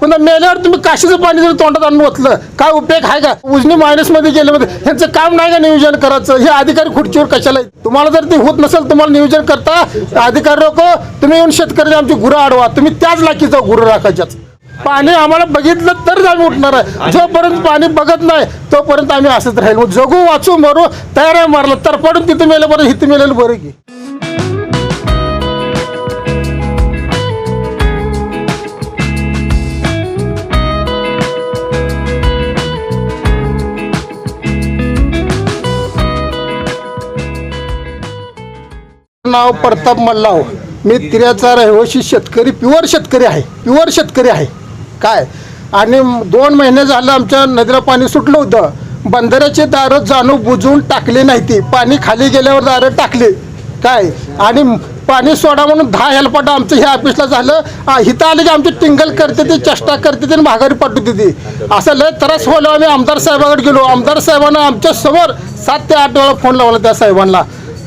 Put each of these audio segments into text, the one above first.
पुन्हा मेल्यावर तुम्ही काशीचं पाणी जर तोंडात आणून ओतलं काय उपयोग आहे का? उजनी मायनसमध्ये गेले मध्ये ह्यांचं काम नाही का नियोजन करायचं? हे अधिकारी खुर्चीवर कशाला? तुम्हाला जर ते होत नसेल तुम्हाला नियोजन करता अधिकारी लोक तुम्ही येऊन शेतकरी आमची गुरं अडवा तुम्ही त्याच लाकीचा गुरं राखायच्याच. पाणी आम्हाला बघितलं तरच आम्ही उठणार आहे. जोपर्यंत पाणी बघत नाही तोपर्यंत आम्ही असंच राहील. मग जगू वाचू मरू तयार आहे मारलं तर पडून तिथं मेलं बरं इथं मेलेलं बरं की. नाव प्रताप मल्लाव मी तिऱ्याचा रहिवाशी शेतकरी प्युअर शेतकरी आहे प्युअर शेतकरी आहे. काय? आणि दोन महिने झालं आमच्या नदीला पाणी सुटलं होतं. बंधाऱ्याचे दारं जाणू बुजवून टाकले नाही ती. पाणी खाली गेल्यावर दारं टाकले. काय? आणि पाणी सोडा म्हणून दहा हेल्पाटा आमचं ह्या ऑफिसला झालं. हिथं इथं आले की आमची टिंगल करते ती चेष्टा करते ती आणि माघारी पाठवते ती. असं लय त्रास व्हायला आम्ही आमदार साहेबाकडे गेलो. आमदार साहेबांना आमच्यासमोर सात ते आठ वेळा फोन लावला त्या साहेबांना.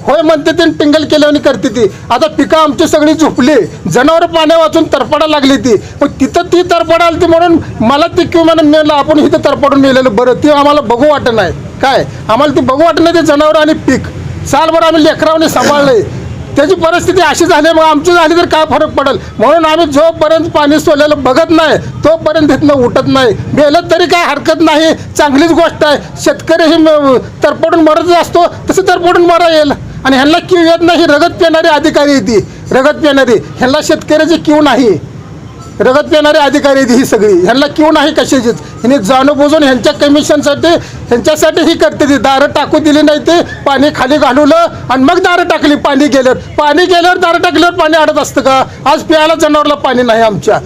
होय म्हणते ते टिंगल केल्याने करते ती. आता पिकं आमची सगळी झोपली. जनावर पाण्या वाचून तरपडा लागली ती. मग तिथं ती तरपडा आली ती म्हणून मला ती किंवा म्हणून मिळालं आपण इथं तरपडून नेलेलं. बरं ती आम्हाला बघू वाटत नाही. काय? आम्हाला ती बघू वाटत नाही ते जनावर आणि पीक. सालभर आम्ही लेकरावने सांभाळले त्याची परिस्थिती अशी झाली मग आमची झाली तर काय फरक पडेल? म्हणून आम्ही जोपर्यंत पाणी सोडलेलं बघत नाही तोपर्यंत तिथनं उठत नाही. मेलं तरी काय हरकत नाही. चांगलीच गोष्ट आहे. शेतकरी हे तरपडून मरत असतो. तसं तरपडून मरा येईल. आणि ह्यांना किव येत नाही रगत पेणारे अधिकारी येते रगत पेणारे. ह्यांना शेतकऱ्याची किव नाही. रगत पिणारे अधिकारी आहेत ही सगळी. ह्यांना क्यू नाही कशाचीच हिने जाणून बुजून ह्यांच्या कमिशनसाठी ह्यांच्यासाठी ही करते ती. दारं टाकू दिली नाही ते. पाणी खाली घालवलं आणि मग दारं टाकली. पाणी गेल्यावर. पाणी गेल्यावर दारं टाकल्यावर पाणी अडत असतं का? आज प्यायला जनावरला पाणी नाही आमच्या.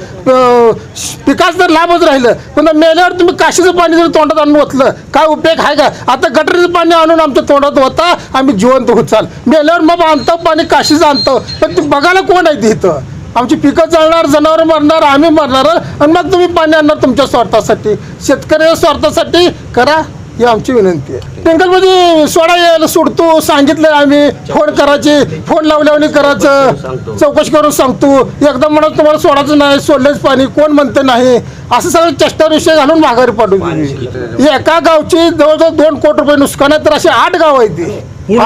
पिकाच तर लाभच राहिलं. पण मेल्यावर तुम्ही काशीचं पाणी जर तोंडात आणून ओतलं. काय उपयोग आहे का? आता गटरीचं पाणी आणून आमच्या तोंडात होता आम्ही जिवंत होत चाल. मेल्यावर मग आणतो पाणी काशीचं आणतो. पण ते बघायला कोण आहे ते इथं? आमची पिकं जळणार जनावर मरणार आम्ही मरणार आणि मग तुम्ही पाणी आणणार तुमच्या स्वार्थासाठी. शेतकऱ्याच्या स्वार्थासाठी करा ही आमची विनंती आहे. टेंकलमध्ये सोडा यायला सोडतो सांगितलंय आम्ही. फोन करायचे फोन लावल्यावर करायचं. चौकशी करून सांगतो. एकदा म्हणत तुम्हाला सोडायचं नाही सोडलेच पाणी कोण म्हणते नाही. असं सगळं चष्टा विषय घालून माघारी दिली एका गावची जवळजवळ दोन कोटी रुपये नुकसान आहे तर असे आठ गाव आहेत ती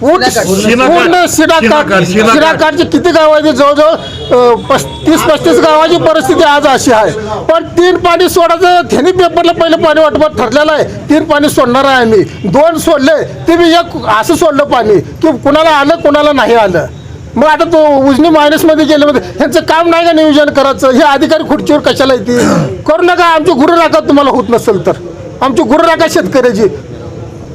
पूर्ण पूर्ण शिराकाठ. शिराकाठची किती गाव आहेत? जवळजवळ पस्तीस पस्तीस गावाची परिस्थिती आज अशी आहे. पण तीन पाणी सोडायचं त्यांनी पेपरला पहिलं पाणी वाटपात ठरलेलं आहे. तीन पाणी सोडणार आहे आम्ही. दोन सोडले ते बी एक असं सोडलं पाणी. की कुणाला आलं कुणाला नाही आलं. मग आता तो उजनी मायनसमध्ये गेले मध्ये ह्यांचं काम नाही का नियोजन करायचं? हे अधिकारी खुर्चीवर कशाला येते करू नका आमची गुरु राखा तुम्हाला होत नसेल तर. आमची गुरु राखा शेतकऱ्याची.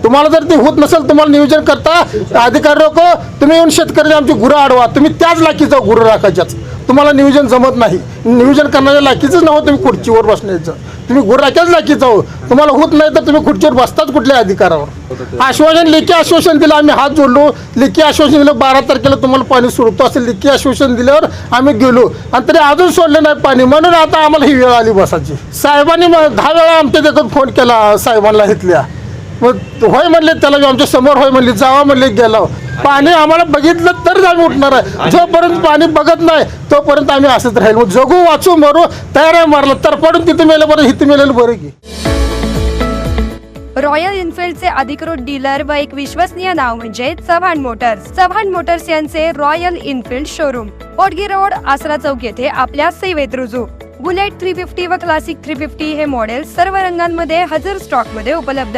तुम्हाला जर ते होत नसेल तुम्हाला नियोजन करता अधिकारी लोक तुम्ही येऊन शेतकरी आमची गुरं अडवा तुम्ही त्याच लाकीचा गुरं राखायच्याच तुम्हाला नियोजन जमत नाही. नियोजन करणाऱ्या लाकीचंच नव्हतं तुम्ही खुर्चीवर बसण्याचं. तुम्ही गुरं राखायच लाकीचा हो तुम्हाला होत नाही तर तुम्ही खुर्चीवर बसताच कुठल्या अधिकारावर. आश्वासन लेखी आश्वासन दिलं आम्ही हात जोडलो. लेखी आश्वासन दिलं बारा तारखेला तुम्हाला पाणी सोडतो असेल. लेखी आश्वासन दिल्यावर आम्ही गेलो. आणि तरी अजून सोडलं नाही पाणी. म्हणून आता आम्हाला ही वेळ आली बसायची. साहेबांनी मग दहा वेळा आमच्या देखत फोन केला साहेबांना इथल्या. मग होय म्हणले त्याला आमच्यासमोर होय म्हणले जावा म्हणले गेला. पाणी आम्हाला बघितलं तरच आम्ही उठणार आहे. जोपर्यंत पाणी बघत नाही तोपर्यंत आम्ही असंच राहील. मग जगू वाचू मरू तयार आहे मारलं तर पडून तिथं मेलं बरं इथं मेलेलं बरं की. रॉयल एनफिल्डचे अधिकृत डीलर व एक विश्वसनीय नाव म्हणजे चव्हाण मोटर्स. चव्हाण मोटर्स यांचे रॉयल इनफिल्ड शोरूम. ओडगी रोड आसरा चौक येथे आपल्या सेवेत रुजू. बुलेट थ्री फिफ्टी व क्लासिक थ्री फिफ्टी हे मॉडेल सर्व रंगांमध्ये हजर स्टॉकमध्ये उपलब्ध.